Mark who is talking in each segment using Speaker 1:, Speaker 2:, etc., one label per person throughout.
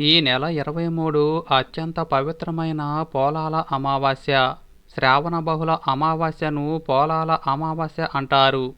Speaker 1: ఈ నెల ఇరవై మూడు అత్యంత పవిత్రమైన పోలాల అమావాస్య. శ్రావణ బహుళ అమావాస్యను పోలాల అమావాస్య అంటారు.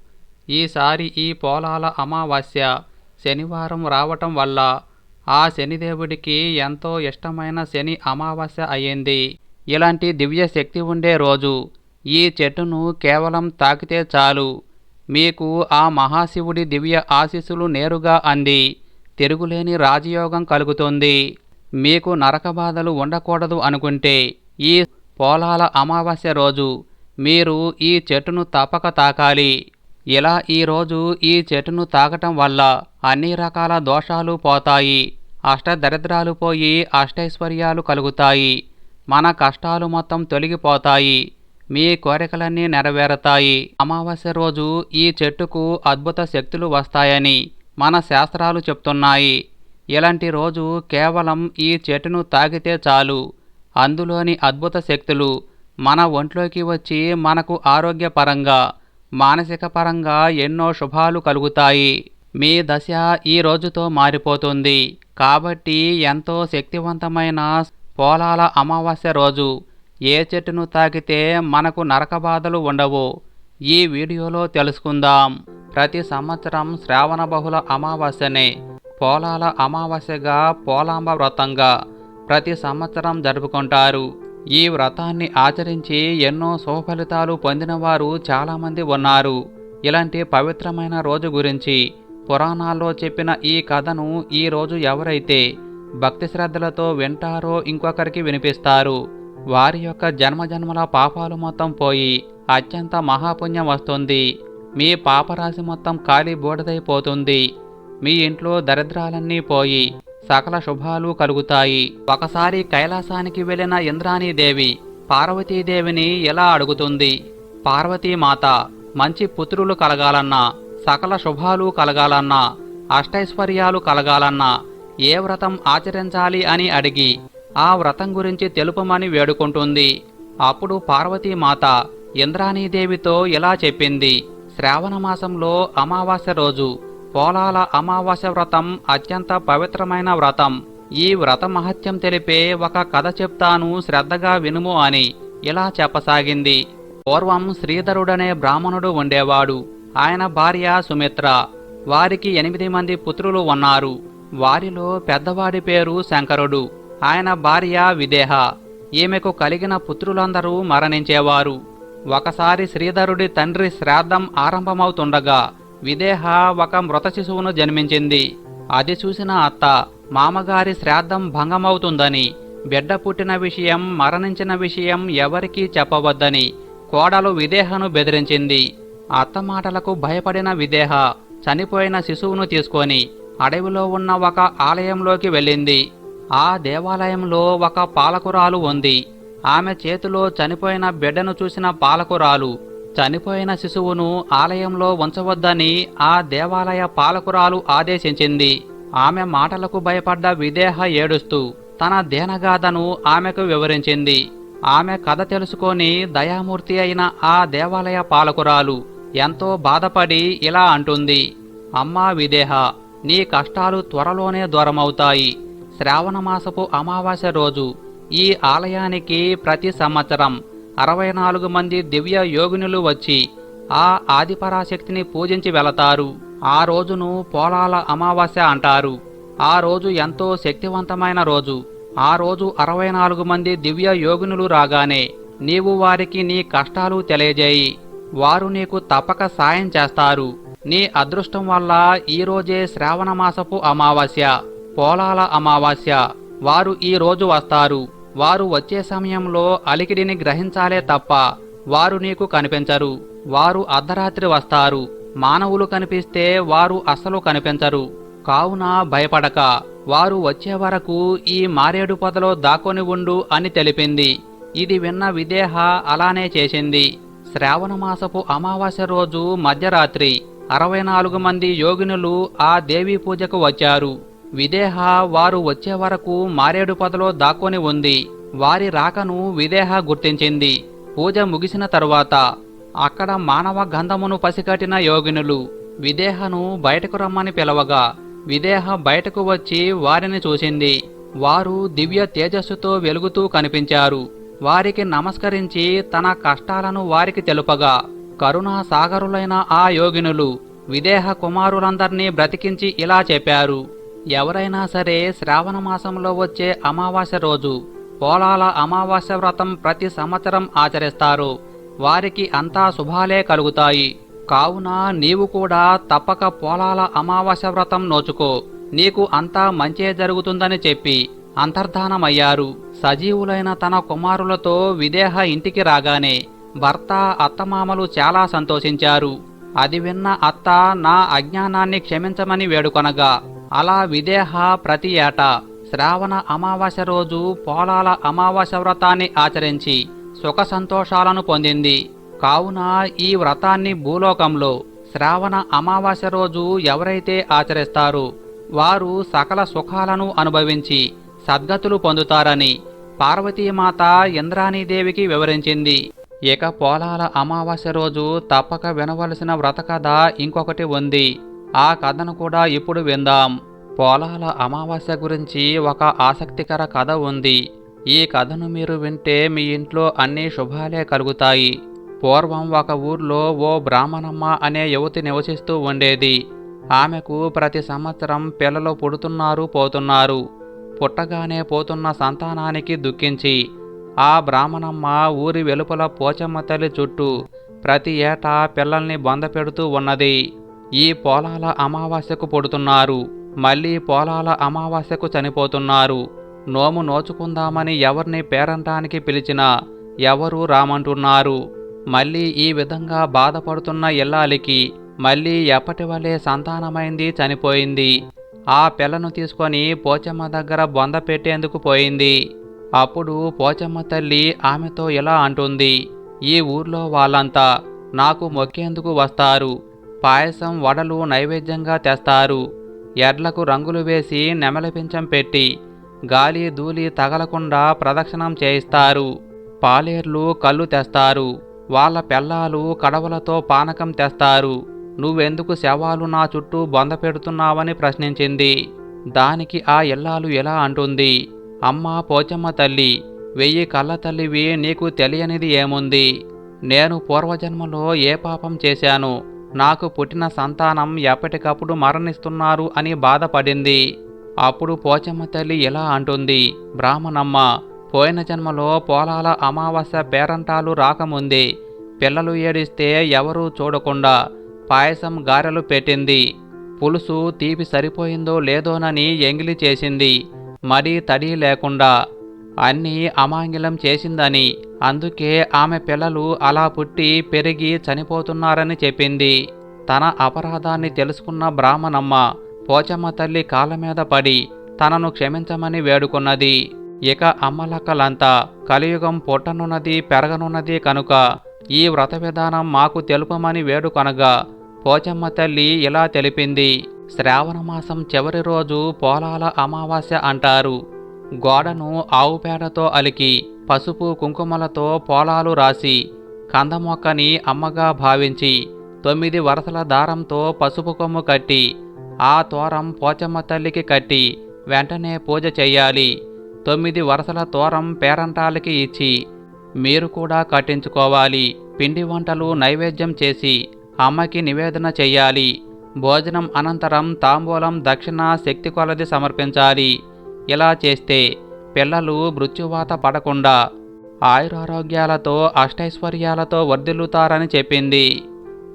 Speaker 1: ఈసారి ఈ పోలాల అమావాస్య శనివారం రావటం వల్ల ఆ శనిదేవుడికి ఎంతో ఇష్టమైన శని అమావాస్య అయ్యింది. ఇలాంటి దివ్య శక్తి ఉండే రోజు ఈ చెట్టును కేవలం తాకితే చాలు. మీకు ఆ మహాశివుడి దివ్య ఆశీస్సులు నేరుగా అంది. తిరుగులేని రాజయోగం కలుగుతుంది. మీకు నరక బాధలు ఉండకూడదు అనుకుంటే ఈ పోలాల అమావాస్య రోజు మీరు ఈ చెట్టును తప్పక తాకాలి. ఇలా ఈరోజు ఈ చెట్టును తాకటం వల్ల అన్ని రకాల దోషాలు పోతాయి. అష్టదరిద్రాలు పోయి అష్టైశ్వర్యాలు కలుగుతాయి. మన కష్టాలు మొత్తం తొలగిపోతాయి. మీ కోరికలన్నీ నెరవేరుతాయి. అమావాస్య రోజు ఈ చెట్టుకు అద్భుత శక్తులు వస్తాయని మన శాస్త్రాలు చెప్తున్నాయి. ఇలాంటి రోజు కేవలం ఈ చెట్టును తాగితే చాలు. అందులోని అద్భుత శక్తులు మన ఒంట్లోకి వచ్చి మనకు ఆరోగ్యపరంగా మానసిక పరంగా ఎన్నో శుభాలు కలుగుతాయి. మీ దశ ఈ రోజుతో మారిపోతుంది. కాబట్టి ఎంతో శక్తివంతమైన పోలాల అమావాస్య రోజు. ఏ చెట్టును తాకితే మనకు నరక బాధలు ఉండవు. ఈ వీడియోలో తెలుసుకుందాం. ప్రతి సంవత్సరం శ్రావణ బహుళ అమావాస్యనే పోలాల అమావాస్యగా పోలాంబ వ్రతంగా ప్రతి సంవత్సరం జరుపుకుంటారు. ఈ వ్రతాన్ని ఆచరించి ఎన్నో శుభఫలితాలు పొందినవారు చాలామంది ఉన్నారు. ఇలాంటి పవిత్రమైన రోజు గురించి పురాణాల్లో చెప్పిన ఈ కథను ఈ రోజు ఎవరైతే భక్తి శ్రద్ధలతో వింటారో ఇంకొకరికి వినిపిస్తారు. వారి యొక్క జన్మజన్మల పాపాలు మొత్తం పోయి అత్యంత మహాపుణ్యం వస్తుంది. మీ పాపరాశి మొత్తం ఖాళీ బూడిదైపోతుంది. మీ ఇంట్లో దరిద్రాలన్నీ పోయి సకల శుభాలు కలుగుతాయి. ఒకసారి కైలాసానికి వెళ్ళిన ఇంద్రాణీదేవి పార్వతీదేవిని ఎలా అడుగుతుంది? పార్వతీమాత మంచి పుత్రులు కలగాలన్నా సకల శుభాలు కలగాలన్నా అష్టైశ్వర్యాలు కలగాలన్నా ఏ వ్రతం ఆచరించాలి అని అడిగి ఆ వ్రతం గురించి తెలుపమని వేడుకుంటుంది. అప్పుడు పార్వతీమాత ఇంద్రాణీదేవితో ఇలా చెప్పింది. శ్రావణ మాసంలో అమావాస్య రోజు పోలాల అమావాస్య వ్రతం అత్యంత పవిత్రమైన వ్రతం. ఈ వ్రత మహత్యం తెలిపే ఒక కథ చెప్తాను శ్రద్ధగా వినుము అని ఇలా చెప్పసాగింది. పూర్వం శ్రీధరుడనే బ్రాహ్మణుడు ఉండేవాడు. ఆయన భార్య సుమిత్ర. వారికి ఎనిమిది మంది పుత్రులు ఉన్నారు. వారిలో పెద్దవాడి పేరు శంకరుడు. ఆయన భార్య విదేహ. ఈమెకు కలిగిన పుత్రులందరూ మరణించేవారు. ఒకసారి శ్రీధరుడి తండ్రి శ్రాద్ధం ఆరంభమవుతుండగా విదేహ ఒక మృత శిశువును జన్మించింది. అది చూసిన అత్త మామగారి శ్రాద్ధం భంగమవుతుందని బిడ్డ పుట్టిన విషయం మరణించిన విషయం ఎవరికీ చెప్పవద్దని కోడలు విదేహను బెదిరించింది. అత్త మాటలకు భయపడిన విదేహ చనిపోయిన శిశువును తీసుకొని అడవిలో ఉన్న ఒక ఆలయంలోకి వెళ్ళింది. ఆ దేవాలయంలో ఒక పాలకురాలు ఉంది. ఆమె చేతిలో చనిపోయిన బిడ్డను చూసిన పాలకురాలు చనిపోయిన శిశువును ఆలయంలో ఉంచవద్దని ఆ దేవాలయ పాలకురాలు ఆదేశించింది. ఆమె మాటలకు భయపడ్డ విదేహ ఏడుస్తూ తన దేనగాథను ఆమెకు వివరించింది. ఆమె కథ తెలుసుకొని దయామూర్తి అయిన ఆ దేవాలయ పాలకురాలు ఎంతో బాధపడి ఇలా అంటుంది అమ్మా విదేహ నీ కష్టాలు త్వరలోనే దూరమవుతాయి. శ్రావణమాసపు అమావాస్య రోజు ఈ ఆలయానికి ప్రతి సంవత్సరం అరవై నాలుగు మంది దివ్య యోగినులు వచ్చి ఆ ఆదిపరాశక్తిని పూజించి వెళతారు. ఆ రోజును పోలాల అమావాస్య అంటారు. ఆ రోజు ఎంతో శక్తివంతమైన రోజు. ఆ రోజు అరవై నాలుగు మంది దివ్య యోగినులు రాగానే నీవు వారికి నీ కష్టాలు తెలియజేయి. వారు నీకు తప్పక సాయం చేస్తారు. నీ అదృష్టం వల్ల ఈ రోజే అమావాస్య. పోలాల అమావాస్య. వారు ఈ రోజు వస్తారు. వారు వచ్చే సమయంలో అలికిడిని గ్రహించాలే తప్ప వారు నీకు కనిపించరు. వారు అర్ధరాత్రి వస్తారు. మానవులు కనిపిస్తే వారు అస్సలు కనిపించరు. కావున భయపడక. వారు వచ్చే వరకు ఈ మారేడు పొదలో దాక్కొని ఉండు అని తెలిపింది. ఇది విన్న విదేహ అలానే చేసింది. శ్రావణ మాసపు అమావాస్య రోజు మధ్యరాత్రి. అరవై నాలుగు మంది యోగినులు ఆ దేవీ పూజకు వచ్చారు. విదేహ వారు వచ్చే వరకు మారేడు పొదలో దాక్కొని ఉంది. వారి రాకను విదేహ గుర్తించింది. పూజ ముగిసిన తరువాత అక్కడ మానవ గంధమును పసిగట్టిన యోగినులు విదేహను బయటకు రమ్మని పిలవగా విదేహ బయటకు వచ్చి వారిని చూసింది. వారు దివ్య తేజస్సుతో వెలుగుతూ కనిపించారు. వారికి నమస్కరించి తన కష్టాలను వారికి తెలుపగా కరుణా సాగరులైన ఆ యోగినులు విదేహ కుమారులందర్నీ బ్రతికించి ఇలా చెప్పారు. ఎవరైనా సరే శ్రావణ మాసంలో వచ్చే అమావాస్య రోజు పోలాల అమావాస్య వ్రతం ప్రతి సంవత్సరం ఆచరిస్తారు. వారికి అంతా శుభాలే కలుగుతాయి. కావున నీవు కూడా తప్పక పోలాల అమావాస్య వ్రతం నోచుకో. నీకు అంతా మంచే జరుగుతుందని చెప్పి అంతర్ధానమయ్యారు. సజీవులైన తన కుమారులతో విదేహ ఇంటికి రాగానే భర్త అత్తమామలు చాలా సంతోషించారు. అది విన్న అత్త నా అజ్ఞానాన్ని క్షమించమని వేడుకొనగా అలా విదేహ ప్రతి ఏటా శ్రావణ అమావాస్య రోజు పోలాల అమావాస్య వ్రతాన్ని ఆచరించి సుఖ సంతోషాలను పొందింది. కావున ఈ వ్రతాన్ని భూలోకంలో శ్రావణ అమావాస్య రోజు ఎవరైతే ఆచరిస్తారు వారు సకల సుఖాలను అనుభవించి సద్గతులు పొందుతారని పార్వతీమాత ఇంద్రాణీదేవికి వివరించింది. ఇక పోలాల అమావాస్య రోజు తప్పక వినవలసిన వ్రత కథ ఇంకొకటి ఉంది. ఆ కథను కూడా ఇప్పుడు విందాం. పొలాల అమావాస్య గురించి ఒక ఆసక్తికర కథ ఉంది. ఈ కథను మీరు వింటే మీ ఇంట్లో అన్ని శుభాలే కలుగుతాయి. పూర్వం ఒక ఊర్లో ఓ బ్రాహ్మణమ్మ అనే యువతి నివసిస్తూ ఉండేది. ఆమెకు ప్రతి సంవత్సరం పిల్లలు పుడుతున్నారు పోతున్నారు. పుట్టగానే పోతున్న సంతానానికి దుఃఖించి ఆ బ్రాహ్మణమ్మ ఊరి వెలుపల పోచమ్మ తల్లి చుట్టూ ప్రతి ఏటా పిల్లల్ని బొందపెడుతూ ఉన్నది. ఈ పోలాల అమావాస్యకు పొడుతున్నారు. మళ్ళీ పోలాల అమావాస్యకు చనిపోతున్నారు. నోము నోచుకుందామని ఎవరిని పేరంటానికి పిలిచినా ఎవరు రామంటున్నారు. మళ్ళీ ఈ విధంగా బాధపడుతున్న ఇల్లాలికి మళ్ళీ ఎప్పటి వలె సంతానమైంది చనిపోయింది. ఆ పిల్లను తీసుకొని పోచమ్మ దగ్గర బొంద పెట్టేందుకు పోయింది. అప్పుడు పోచమ్మ తల్లి ఆమెతో ఇలా అంటుంది ఈ ఊర్లో వాళ్ళంతా నాకు మొక్కేందుకు వస్తారు? పాయసం వడలు నైవేద్యంగా తెస్తారు. ఎడ్లకు రంగులు వేసి నెమలిపించం పెట్టి గాలి ధూళి తగలకుండా ప్రదక్షిణం చేయిస్తారు. పాలేర్లు కళ్ళు తెస్తారు. వాళ్ళ పెళ్ళాలు కడవలతో పానకం తెస్తారు. నువ్వెందుకు శవాలు నా చుట్టూ బొంద పెడుతున్నావని ప్రశ్నించింది. దానికి ఆ ఇల్లాలు ఎలా అంటుంది. అమ్మ పోచమ్మ తల్లి వెయ్యి కళ్ళ తల్లివి నీకు తెలియనిది ఏముంది? నేను పూర్వజన్మలో ఏ పాపం చేశాను? నాకు పుట్టిన సంతానం ఎప్పటికప్పుడు మరణిస్తున్నారు అని బాధపడింది. అప్పుడు పోచమ్మ తల్లి ఇలా అంటుంది బ్రాహ్మణమ్మ పోయిన జన్మలో పోలాల అమావాస్య పేరంటాలు రాకముందే పిల్లలు ఏడిస్తే ఎవరూ చూడకుండా పాయసం గారెలు పెట్టింది. పులుసు తీపి సరిపోయిందో లేదోనని ఎంగిలి చేసింది. మరీ తడి లేకుండా అన్నీ అమాంగిలం చేసిందని. అందుకే ఆమె పిల్లలు అలా పుట్టి పెరిగి చనిపోతున్నారని చెప్పింది. తన అపరాధాన్ని తెలుసుకున్న బ్రాహ్మణమ్మ పోచమ్మ తల్లి కాళ్ళ మీద పడి తనను క్షమించమని వేడుకున్నది. ఇక అమ్మలక్కలంతా కలియుగం పుట్టనున్నది పెరగనున్నది కనుక ఈ వ్రత విధానం మాకు తెలుపమని వేడుకొనగా పోచమ్మ తల్లి ఇలా తెలిపింది. శ్రావణ మాసం చివరి రోజు పోలాల అమావాస్య అంటారు. గోడను ఆవు పేడతో అలికి పసుపు కుంకుమలతో పోలాలు రాసి కందమొక్కని అమ్మగా భావించి తొమ్మిది వరసల దారంతో పసుపు కొమ్ము కట్టి ఆ తోరం పోచమ్మ తల్లికి కట్టి వెంటనే పూజ చేయాలి తొమ్మిది వరసల తోరం పేరంటాలకి ఇచ్చి మీరు కూడా కట్టించుకోవాలి. పిండి వంటలు నైవేద్యం చేసి అమ్మకి నివేదన చేయాలి భోజనం అనంతరం తాంబూలం దక్షిణ శక్తి కొలది సమర్పించాలి. ఇలా చేస్తే పిల్లలు మృత్యువాత పడకుండా ఆయురారోగ్యాలతో అష్టైశ్వర్యాలతో వర్ధిల్లుతారని చెప్పింది.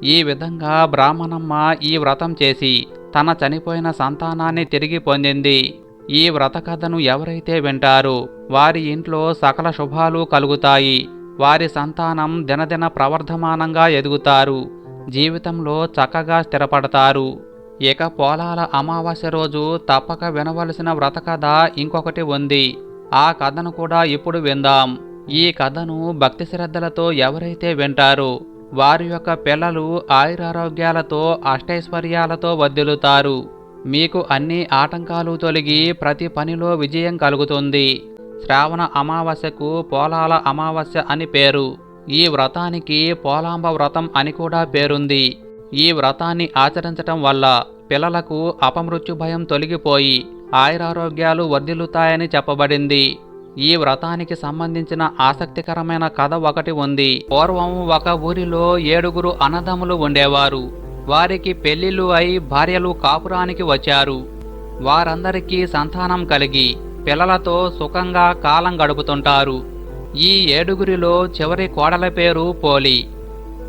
Speaker 1: ఈ విధంగా బ్రాహ్మణమ్మ ఈ వ్రతం చేసి తన చనిపోయిన సంతానాన్ని తిరిగి పొందింది. ఈ వ్రత కథను ఎవరైతే వింటారో వారి ఇంట్లో సకల శుభాలు కలుగుతాయి. వారి సంతానం దినదిన ప్రవర్ధమానంగా ఎదుగుతారు. జీవితంలో చక్కగా స్థిరపడతారు. ఇక పోలాల అమావాస్య రోజు తప్పక వినవలసిన వ్రత కథ ఇంకొకటి ఉంది. ఆ కథను కూడా ఇప్పుడు విందాం. ఈ కథను భక్తి శ్రద్ధలతో ఎవరైతే వింటారో వారి యొక్క పిల్లలు ఆయురారోగ్యాలతో అష్టైశ్వర్యాలతో వర్ధిల్లుతారు మీకు అన్ని ఆటంకాలు తొలగి ప్రతి పనిలో విజయం కలుగుతుంది. శ్రావణ అమావాస్యకు పోలాల అమావాస్య అని పేరు. ఈ వ్రతానికి పోలాంబ వ్రతం అని కూడా పేరుంది. ఈ వ్రతాన్ని ఆచరించటం వల్ల పిల్లలకు అపమృత్యు భయం తొలగిపోయి ఆయురారోగ్యాలు వర్ధిల్లుతాయని చెప్పబడింది. ఈ వ్రతానికి సంబంధించిన ఆసక్తికరమైన కథ ఒకటి ఉంది. పూర్వం ఒక ఊరిలో ఏడుగురు అన్నదమ్ములు ఉండేవారు. వారికి పెళ్ళిళ్ళు అయి భార్యలు కాపురానికి వచ్చారు. వారందరికీ సంతానం కలిగి పిల్లలతో సుఖంగా కాలం గడుపుతుంటారు. ఈ ఏడుగురిలో చివరి కోడల పేరు పోలి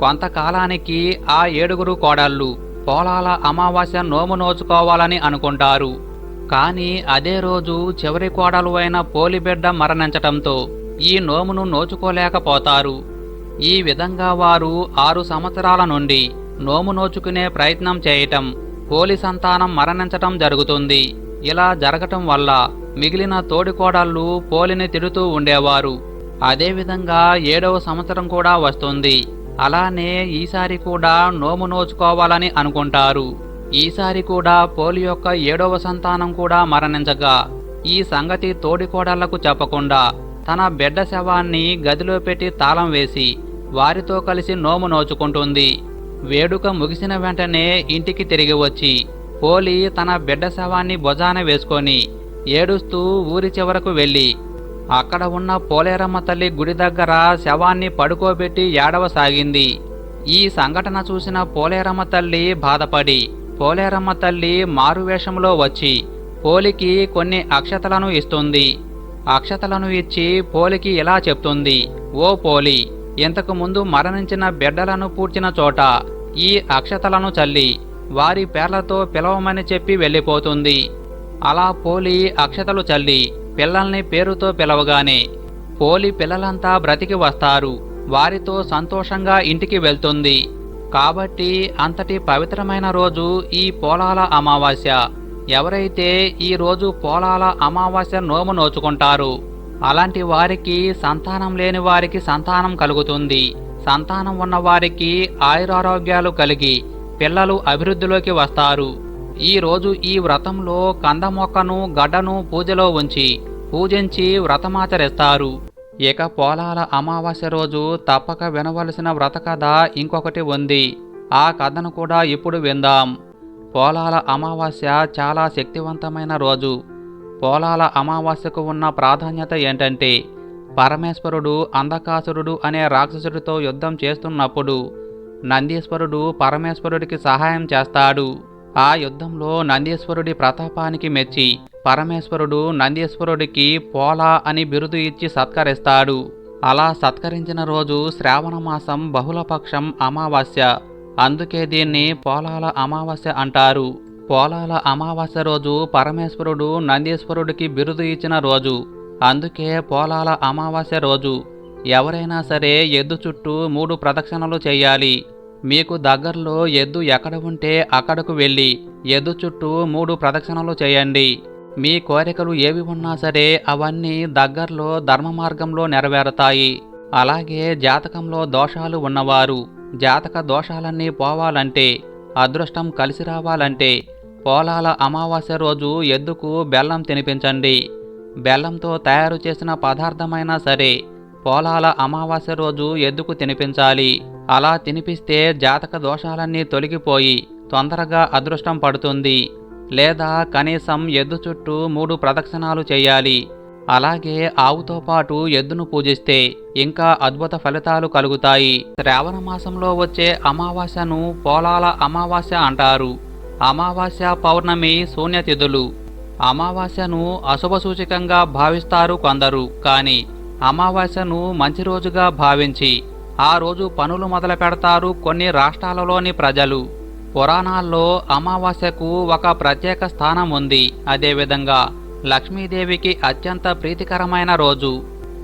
Speaker 1: కొంతకాలానికి ఆ ఏడుగురు కోడళ్ళు పోలాల అమావాస్య నోము నోచుకోవాలని అనుకుంటారు. కానీ అదే రోజు చివరి కోడలు అయిన పోలిబిడ్డ మరణించటంతో ఈ నోమును నోచుకోలేకపోతారు. ఈ విధంగా వారు ఆరు సంవత్సరాల నుండి నోము నోచుకునే ప్రయత్నం చేయటం పోలి సంతానం మరణించటం జరుగుతుంది. ఇలా జరగటం వల్ల మిగిలిన తోడికోడళ్ళు పోలిని తిడుతూ ఉండేవారు. అదేవిధంగా ఏడవ సంవత్సరం కూడా వస్తుంది. అలానే ఈసారి కూడా నోము నోచుకోవాలని అనుకుంటారు. ఈసారి కూడా పోలి యొక్క ఏడవ సంతానం కూడా మరణించగా ఈ సంగతి తోడికోడళ్ళకు చెప్పకుండా తన బిడ్డ శవాన్ని గదిలో పెట్టి తాళం వేసి వారితో కలిసి నోము నోచుకుంటుంది. వేడుక ముగిసిన వెంటనే ఇంటికి తిరిగి వచ్చి పోలి తన బిడ్డ శవాన్ని భుజాన వేసుకొని ఏడుస్తూ ఊరి చివరకు వెళ్ళి అక్కడ ఉన్న పోలేరమ్మ తల్లి గుడి దగ్గర శవాన్ని పడుకోబెట్టి ఏడవసాగింది. ఈ సంఘటన చూసిన పోలేరమ్మ తల్లి బాధపడి పోలేరమ్మ తల్లి మారువేషంలో వచ్చి పోలికి కొన్ని అక్షతలను ఇస్తుంది. అక్షతలను ఇచ్చి పోలికి ఇలా చెప్తుంది ఓ పోలి ఇంతకు ముందు మరణించిన బిడ్డలను పూడ్చిన చోట ఈ అక్షతలను చల్లి వారి పేర్లతో పిలవమని చెప్పి వెళ్ళిపోతుంది. అలా పోలి అక్షతలు చల్లి పిల్లల్ని పేరుతో పిలవగానే పోలి పిల్లలంతా బ్రతికి వస్తారు. వారితో సంతోషంగా ఇంటికి వెళ్తుంది. కాబట్టి అంతటి పవిత్రమైన రోజు ఈ పోలాల అమావాస్య. ఎవరైతే ఈ రోజు పోలాల అమావాస్య నోము నోచుకుంటారు అలాంటి వారికి సంతానం లేని వారికి సంతానం కలుగుతుంది. సంతానం ఉన్నవారికి ఆయురారోగ్యాలు కలిగి పిల్లలు అభివృద్ధిలోకి వస్తారు. ఈరోజు ఈ వ్రతంలో కంద మొక్కను గడ్డను పూజలో ఉంచి పూజించి వ్రతమాచరిస్తారు. ఇక పోలాల అమావాస్య రోజు తప్పక వినవలసిన వ్రత కథ ఇంకొకటి ఉంది. ఆ కథను కూడా ఇప్పుడు విందాం. పోలాల అమావాస్య చాలా శక్తివంతమైన రోజు. పోలాల అమావాస్యకు ఉన్న ప్రాధాన్యత ఏంటంటే పరమేశ్వరుడు అంధకాసురుడు అనే రాక్షసుడితో యుద్ధం చేస్తున్నప్పుడు నందీశ్వరుడు పరమేశ్వరుడికి సహాయం చేస్తాడు. ఆ యుద్ధంలో నందీశ్వరుడి ప్రతాపానికి మెచ్చి పరమేశ్వరుడు నందీశ్వరుడికి పోలా అని బిరుదు ఇచ్చి సత్కరిస్తాడు. అలా సత్కరించిన రోజు శ్రావణ మాసం బహుళపక్షం అమావాస్య. అందుకే దీన్ని పోలాల అమావాస్య అంటారు. పోలాల అమావాస్య రోజు పరమేశ్వరుడు నందీశ్వరుడికి బిరుదు ఇచ్చిన రోజు. అందుకే పోలాల అమావాస్య రోజు. ఎవరైనా సరే ఎద్దు చుట్టూ మూడు ప్రదక్షిణలు చేయాలి. మీకు దగ్గరలో ఎద్దు ఎక్కడ ఉంటే అక్కడకు వెళ్ళి ఎద్దు చుట్టూ మూడు ప్రదక్షిణలు చేయండి. మీ కోరికలు ఏవి ఉన్నా సరే అవన్నీ దగ్గరలో ధర్మ మార్గంలో నెరవేరుతాయి. అలాగే జాతకంలో దోషాలు ఉన్నవారు జాతక దోషాలన్నీ పోవాలంటే అదృష్టం కలిసి రావాలంటే పోలాల అమావాస్య రోజు ఎద్దుకు బెల్లం తినిపించండి. బెల్లంతో తయారు చేసిన పదార్థమైనా సరే పోలాల అమావాస్య రోజు ఎద్దుకు తినిపించాలి. అలా తినిపిస్తే జాతక దోషాలన్నీ తొలగిపోయి తొందరగా అదృష్టం పడుతుంది. లేదా కనీసం ఎద్దు చుట్టూ మూడు ప్రదక్షిణాలు చేయాలి. అలాగే ఆవుతో పాటు ఎద్దును పూజిస్తే ఇంకా అద్భుత ఫలితాలు కలుగుతాయి. శ్రావణ మాసంలో వచ్చే అమావాస్యను పోలాల అమావాస్య అంటారు. అమావాస్య పౌర్ణమి శూన్యతిథులు. అమావాస్యను అశుభ సూచకంగా భావిస్తారు కొందరు. కానీ అమావాస్యను మంచి రోజుగా భావించి ఆ రోజు పనులు మొదలు పెడతారు కొన్ని రాష్ట్రాలలోని ప్రజలు. పురాణాల్లో అమావాస్యకు ఒక ప్రత్యేక స్థానం ఉంది. అదేవిధంగా లక్ష్మీదేవికి అత్యంత ప్రీతికరమైన రోజు.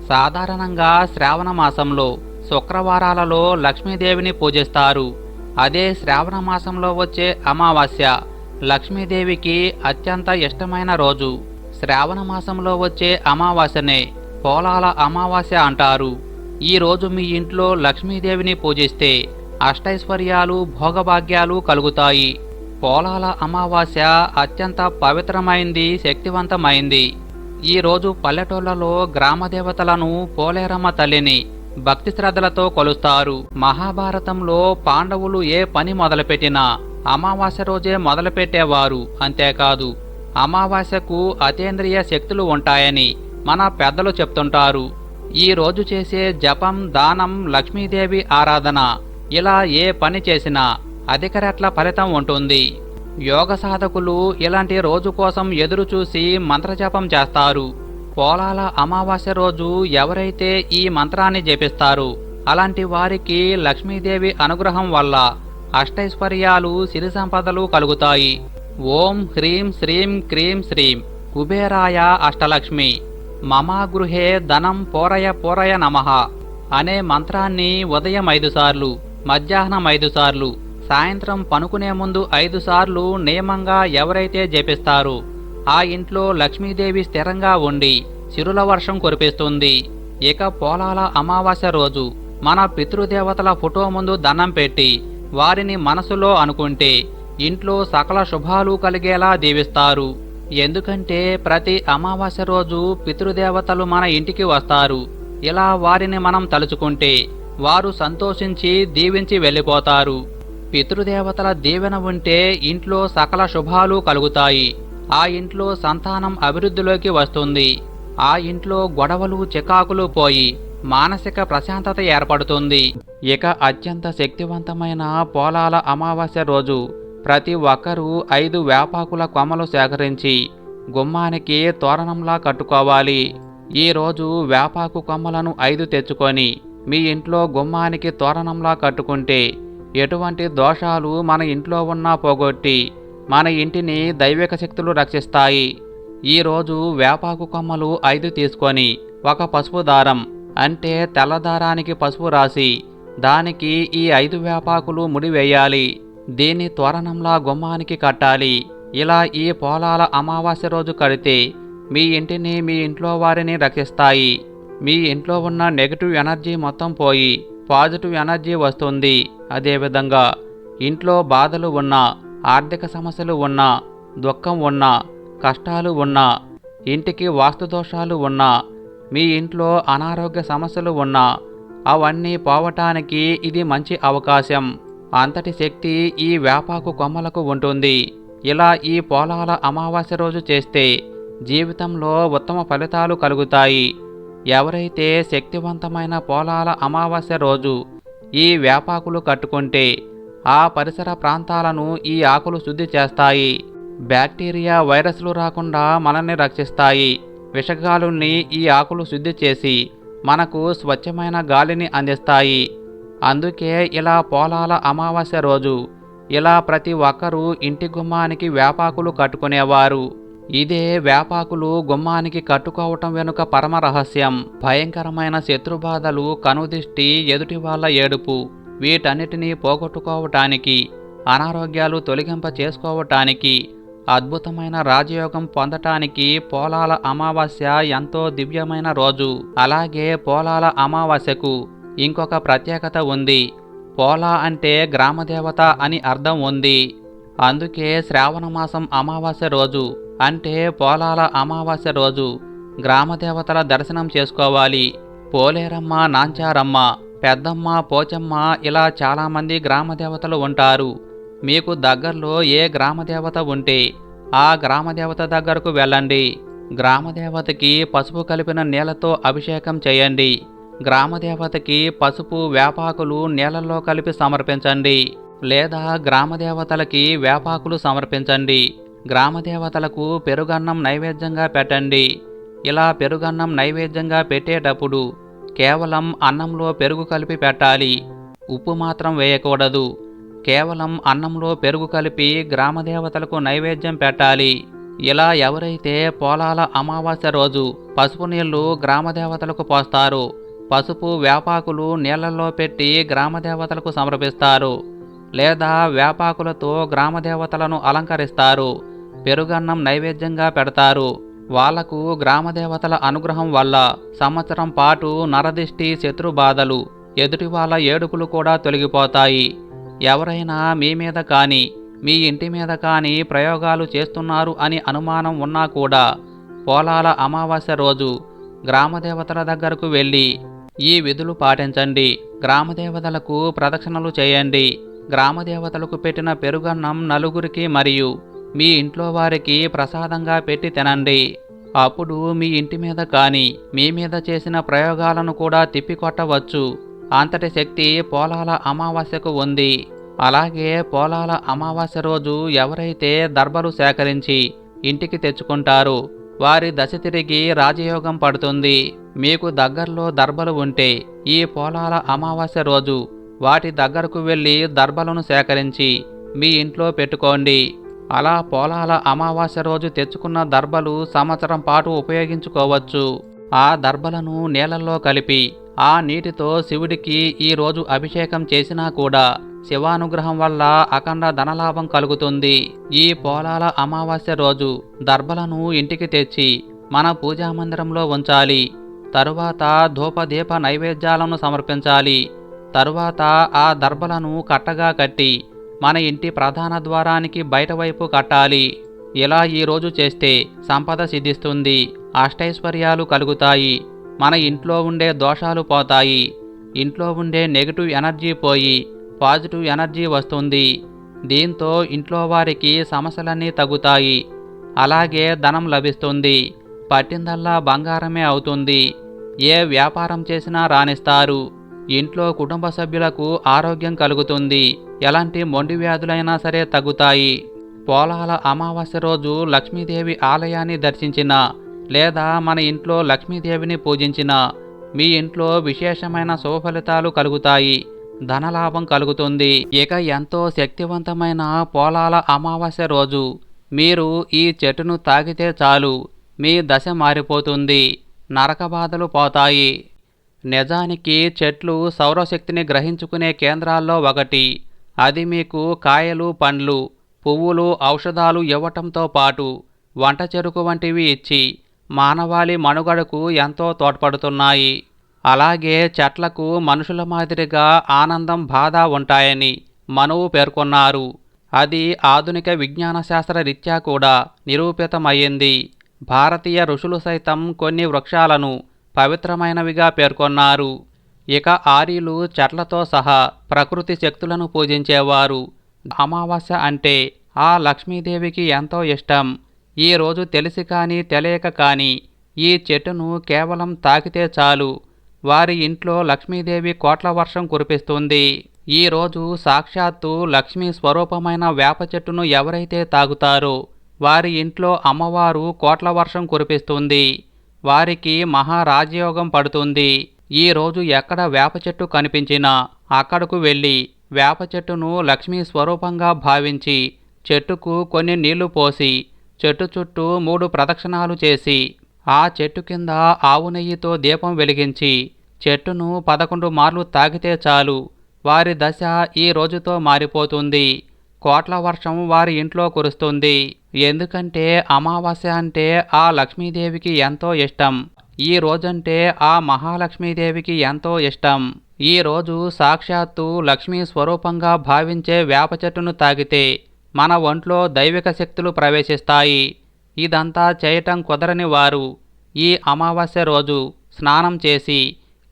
Speaker 1: సాధారణంగా శ్రావణ మాసంలో శుక్రవారాలలో లక్ష్మీదేవిని పూజిస్తారు. అదే శ్రావణ మాసంలో వచ్చే అమావాస్య లక్ష్మీదేవికి అత్యంత ఇష్టమైన రోజు. శ్రావణ మాసంలో వచ్చే అమావాస్యనే. పోలాల అమావాస్య అంటారు. ఈరోజు మీ ఇంట్లో లక్ష్మీదేవిని పూజిస్తే అష్టైశ్వర్యాలు భోగభాగ్యాలు కలుగుతాయి. పోలాల అమావాస్య అత్యంత పవిత్రమైంది శక్తివంతమైంది. ఈ రోజు పల్లెటూళ్ళలో గ్రామదేవతలను పోలేరమ్మ తల్లిని భక్తి శ్రద్ధలతో కొలుస్తారు. మహాభారతంలో పాండవులు ఏ పని మొదలుపెట్టినా అమావాస్య రోజే మొదలుపెట్టేవారు అంతేకాదు అమావాస్యకు అతేంద్రియ శక్తులు ఉంటాయని మన పెద్దలు చెప్తుంటారు ఈరోజు చేసే జపం దానం లక్ష్మీదేవి ఆరాధన ఇలా ఏ పని చేసినా అధిక రెట్ల ఫలితం ఉంటుంది. యోగ సాధకులు ఇలాంటి రోజు కోసం ఎదురుచూసి మంత్రజపం చేస్తారు. పోలాల అమావాస్య రోజు ఎవరైతే ఈ మంత్రాన్ని జపిస్తారు అలాంటి వారికి లక్ష్మీదేవి అనుగ్రహం వల్ల అష్టైశ్వర్యాలు సిరి సంపదలు కలుగుతాయి. ఓం హ్రీం శ్రీం క్రీం శ్రీం. కుబేరాయ అష్టలక్ష్మి. మమా గృహే ధనం పోరయ పోరయ నమః అనే మంత్రాన్ని ఉదయం ఐదుసార్లు మధ్యాహ్నం ఐదు సార్లు సాయంత్రం పనుకునే ముందు ఐదు సార్లు నియమంగా ఎవరైతే జపిస్తారో ఆ ఇంట్లో లక్ష్మీదేవి స్థిరంగా ఉండి శిరుల వర్షం కురిపిస్తుంది. ఇక పోలాల అమావాస్య రోజు మన పితృదేవతల ఫోటో ముందు దండం పెట్టి వారిని మనసులో అనుకుంటే ఇంట్లో సకల శుభాలు కలిగేలా దీవిస్తారు. ఎందుకంటే ప్రతి అమావాస్య రోజు పితృదేవతలు మన ఇంటికి వస్తారు. ఇలా వారిని మనం తలుచుకుంటే వారు సంతోషించి దీవించి వెళ్ళిపోతారు. పితృదేవతల దీవెన ఉంటే ఇంట్లో సకల శుభాలు కలుగుతాయి. ఆ ఇంట్లో సంతానం అభివృద్ధిలోకి వస్తుంది. ఆ ఇంట్లో గొడవలు చికాకులు పోయి మానసిక ప్రశాంతత ఏర్పడుతుంది. ఇక అత్యంత శక్తివంతమైన పోలాల అమావాస్య రోజు ప్రతి ఒక్కరూ ఐదు వేపాకుల కొమ్మలు సేకరించి గుమ్మానికి తోరణంలా కట్టుకోవాలి. ఈ రోజు వేపాకు కొమ్మలను ఐదు తెచ్చుకొని మీ ఇంట్లో గుమ్మానికి తోరణంలా కట్టుకుంటే ఎటువంటి దోషాలు మన ఇంట్లో ఉన్నా పోగొట్టి మన ఇంటిని దైవిక శక్తులు రక్షిస్తాయి. ఈరోజు వేపాకు కొమ్మలు ఐదు తీసుకొని ఒక పసుపు దారం అంటే తెల్లదారానికి పసుపు రాసి దానికి ఈ ఐదు వేపాకులు ముడివేయాలి దీన్ని తోరణంలా గుమ్మానికి కట్టాలి. ఇలా ఈ పోలాల అమావాస్య రోజు కడితే మీ ఇంటిని మీ ఇంట్లో వారిని రక్షిస్తాయి. మీ ఇంట్లో ఉన్న నెగిటివ్ ఎనర్జీ మొత్తం పోయి పాజిటివ్ ఎనర్జీ వస్తుంది. అదేవిధంగా ఇంట్లో బాధలు ఉన్నా ఆర్థిక సమస్యలు ఉన్నా దుఃఖం ఉన్నా కష్టాలు ఉన్నా ఇంటికి వాస్తు దోషాలు ఉన్నా మీ ఇంట్లో అనారోగ్య సమస్యలు ఉన్నా అవన్నీ పోవటానికి ఇది మంచి అవకాశం. అంతటి శక్తి ఈ వేపాకు కొమ్మలకు ఉంటుంది. ఇలా ఈ పొలాల అమావాస్య రోజు చేస్తే జీవితంలో ఉత్తమ ఫలితాలు కలుగుతాయి. ఎవరైతే శక్తివంతమైన పొలాల అమావాస్య రోజు ఈ వేపాకులు కట్టుకుంటే ఆ పరిసర ప్రాంతాలను ఈ ఆకులు శుద్ధి చేస్తాయి. బ్యాక్టీరియా వైరస్లు రాకుండా మనల్ని రక్షిస్తాయి. విషగాలుని ఈ ఆకులు శుద్ధి చేసి మనకు స్వచ్ఛమైన గాలిని అందిస్తాయి. అందుకే ఇలా పోలాల అమావాస్య రోజు ఇలా ప్రతి ఒక్కరూ ఇంటి గుమ్మానికి వేపాకులు కట్టుకునేవారు. ఇదే వేపాకులు గుమ్మానికి కట్టుకోవటం వెనుక పరమ రహస్యం. భయంకరమైన శత్రుబాధలు కనుదిష్టి ఎదుటి వాళ్ళ ఏడుపు వీటన్నిటినీ పోగొట్టుకోవటానికి అనారోగ్యాలు తొలగింప చేసుకోవటానికి అద్భుతమైన రాజయోగం పొందటానికి పోలాల అమావాస్య ఎంతో దివ్యమైన రోజు. అలాగే పోలాల అమావాస్యకు ఇంకొక ప్రత్యేకత ఉంది. పోలా అంటే గ్రామదేవత అని అర్థం ఉంది. అందుకే శ్రావణ మాసం అమావాస్య రోజు అంటే పోలాల అమావాస్య రోజు. గ్రామదేవతల దర్శనం చేసుకోవాలి. పోలేరమ్మ నాంచారమ్మ పెద్దమ్మ పోచమ్మ ఇలా చాలామంది గ్రామదేవతలు ఉంటారు. మీకు దగ్గరలో ఏ గ్రామదేవత ఉంటే ఆ గ్రామదేవత దగ్గరకు వెళ్ళండి. గ్రామదేవతకి పసుపు కలిపిన నీళ్ళతో అభిషేకం చేయండి. గ్రామదేవతకి పసుపు వేపాకులు నీళ్ళల్లో కలిపి సమర్పించండి. లేదా గ్రామదేవతలకి వేపాకులు సమర్పించండి. గ్రామదేవతలకు పెరుగన్నం నైవేద్యంగా పెట్టండి. ఇలా పెరుగన్నం నైవేద్యంగా పెట్టేటప్పుడు కేవలం అన్నంలో పెరుగు కలిపి పెట్టాలి. ఉప్పు మాత్రం వేయకూడదు. కేవలం అన్నంలో పెరుగు కలిపి గ్రామదేవతలకు నైవేద్యం పెట్టాలి. ఇలా ఎవరైతే పోలాల అమావాస్య రోజు పసుపు నీళ్ళు గ్రామదేవతలకు పోస్తారో పసుపు వేపాకులు నీళ్ళలో పెట్టి గ్రామదేవతలకు సమర్పిస్తారు లేదా వేపాకులతో గ్రామదేవతలను అలంకరిస్తారు. పెరుగన్నం నైవేద్యంగా పెడతారు. వాళ్ళకు గ్రామదేవతల అనుగ్రహం వల్ల సంవత్సరం పాటు నరదిష్టి శత్రు బాధలు ఎదుటి వాళ్ళ ఏడుపులు కూడా తొలగిపోతాయి. ఎవరైనా మీ మీద కానీ మీ ఇంటి మీద కానీ ప్రయోగాలు చేస్తున్నారు అని అనుమానం ఉన్నా కూడా పోలాల అమావాస్య రోజు గ్రామదేవతల దగ్గరకు వెళ్ళి ఈ విధులు పాటించండి. గ్రామదేవతలకు ప్రదక్షిణలు చేయండి. గ్రామదేవతలకు పెట్టిన పెరుగన్నం నలుగురికి మరియు మీ ఇంట్లో వారికి ప్రసాదంగా పెట్టి తినండి. అప్పుడు మీ ఇంటి మీద కానీ మీ మీద చేసిన ప్రయోగాలను కూడా తిప్పికొట్టవచ్చు. అంతటి శక్తి పోలాల అమావాస్యకు ఉంది. అలాగే పోలాల అమావాస్య రోజు ఎవరైతే దర్బలు సేకరించి ఇంటికి తెచ్చుకుంటారో వారి దశ తిరిగి రాజయోగం పడుతుంది. మీకు దగ్గరలో దర్బలు ఉంటే ఈ పొలాల అమావాస్య రోజు వాటి దగ్గరకు వెళ్ళి దర్బలను సేకరించి మీ ఇంట్లో పెట్టుకోండి. అలా పొలాల అమావాస్య రోజు తెచ్చుకున్న దర్బలు సంవత్సరం పాటు ఉపయోగించుకోవచ్చు. ఆ దర్బలను నీళ్ళల్లో కలిపి ఆ నీటితో శివుడికి ఈ రోజు అభిషేకం చేసినా కూడా శివానుగ్రహం వల్ల అఖండ ధనలాభం కలుగుతుంది. ఈ పోలాల అమావాస్య రోజు దర్బలను ఇంటికి తెచ్చి మన పూజా మందిరంలో ఉంచాలి. తరువాత ధూపదీప నైవేద్యాలను సమర్పించాలి. తరువాత ఆ దర్బలను కట్టగా కట్టి మన ఇంటి ప్రధాన ద్వారానికి బయట వైపు కట్టాలి. ఇలా ఈ రోజు చేస్తే సంపద సిద్ధిస్తుంది అష్టైశ్వర్యాలు కలుగుతాయి మన ఇంట్లో ఉండే దోషాలు పోతాయి ఇంట్లో ఉండే నెగిటివ్ ఎనర్జీ పోయి పాజిటివ్ ఎనర్జీ వస్తుంది దీంతో ఇంట్లో వారికి సమస్యలన్నీ తగ్గుతాయి అలాగే ధనం లభిస్తుంది పట్టిందల్లా బంగారమే అవుతుంది. ఏ వ్యాపారం చేసినా రాణిస్తారు ఇంట్లో కుటుంబ సభ్యులకు ఆరోగ్యం కలుగుతుంది. ఎలాంటి మొండి వ్యాధులైనా సరే తగ్గుతాయి. పోలాల అమావాస్య రోజు లక్ష్మీదేవి ఆలయాన్ని దర్శించిన లేదా మన ఇంట్లో లక్ష్మీదేవిని పూజించిన మీ ఇంట్లో విశేషమైన శుభఫలితాలు కలుగుతాయి. ధనలాభం కలుగుతుంది. ఇక ఎంతో శక్తివంతమైన పోలాల అమావాస్య రోజు. మీరు ఈ చెట్టును తాకితే చాలు. మీ దశ మారిపోతుంది. నరకబాధలు పోతాయి. నిజానికి చెట్లు సౌరశక్తిని గ్రహించుకునే కేంద్రాల్లో ఒకటి. అది మీకు కాయలు పండ్లు పువ్వులు ఔషధాలు ఇవ్వటంతో పాటు వంట చెరుకు వంటివి ఇచ్చి మానవాళి మనుగడకు ఎంతో తోడ్పడుతున్నాయి. అలాగే చెట్లకు మనుషుల మాదిరిగా ఆనందం బాధ ఉంటాయని మనువు పేర్కొన్నారు. అది ఆధునిక విజ్ఞాన శాస్త్ర రీత్యా కూడా నిరూపితమయ్యింది. భారతీయ ఋషులు సైతం కొన్ని వృక్షాలను పవిత్రమైనవిగా పేర్కొన్నారు. ఇక ఆర్యులు చెట్లతో సహా ప్రకృతి శక్తులను పూజించేవారు అమావాస్య అంటే ఆ లక్ష్మీదేవికి ఎంతో ఇష్టం. ఈ రోజు తెలిసి కానీ తెలియక కానీ ఈ చెట్టును కేవలం తాకితే చాలు. వారి ఇంట్లో లక్ష్మీదేవి కోట్ల వర్షం కురిపిస్తుంది. ఈ రోజు సాక్షాత్తు లక్ష్మీ స్వరూపమైన వేప చెట్టును ఎవరైతే తాగుతారో వారి ఇంట్లో అమ్మవారు కోట్ల వర్షం కురిపిస్తుంది. వారికి మహారాజయోగం పడుతుంది. ఈ రోజు ఎక్కడ వేప చెట్టు కనిపించినా అక్కడకు వెళ్ళి వేప చెట్టును లక్ష్మీ స్వరూపంగా భావించి చెట్టుకు కొన్ని నీళ్ళు పోసి చెట్టు చుట్టూ మూడు ప్రదక్షిణాలు చేసి ఆ చెట్టు కింద ఆవు నెయ్యితో దీపం వెలిగించి చెట్టును పదకొండు మార్లు తాగితే చాలు. వారి దశ ఈ రోజుతో మారిపోతుంది. కోట్ల వర్షం వారి ఇంట్లో కురుస్తుంది. ఎందుకంటే అమావాస్య అంటే ఆ లక్ష్మీదేవికి ఎంతో ఇష్టం. ఈ రోజంటే ఆ మహాలక్ష్మీదేవికి ఎంతో ఇష్టం. ఈ రోజు సాక్షాత్తు లక్ష్మీ స్వరూపంగా భావించే వేప చెట్టును తాగితే మన ఒంట్లో దైవిక శక్తులు ప్రవేశిస్తాయి. ఇదంతా చేయటం కుదరని వారు ఈ అమావాస్య రోజు స్నానం చేసి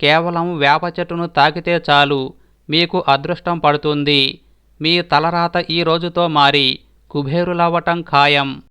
Speaker 1: కేవలం వేప చెట్టును తాకితే చాలు. మీకు అదృష్టం పడుతుంది. మీ తలరాత ఈ రోజుతో మారి కుబేరులవ్వటం ఖాయం.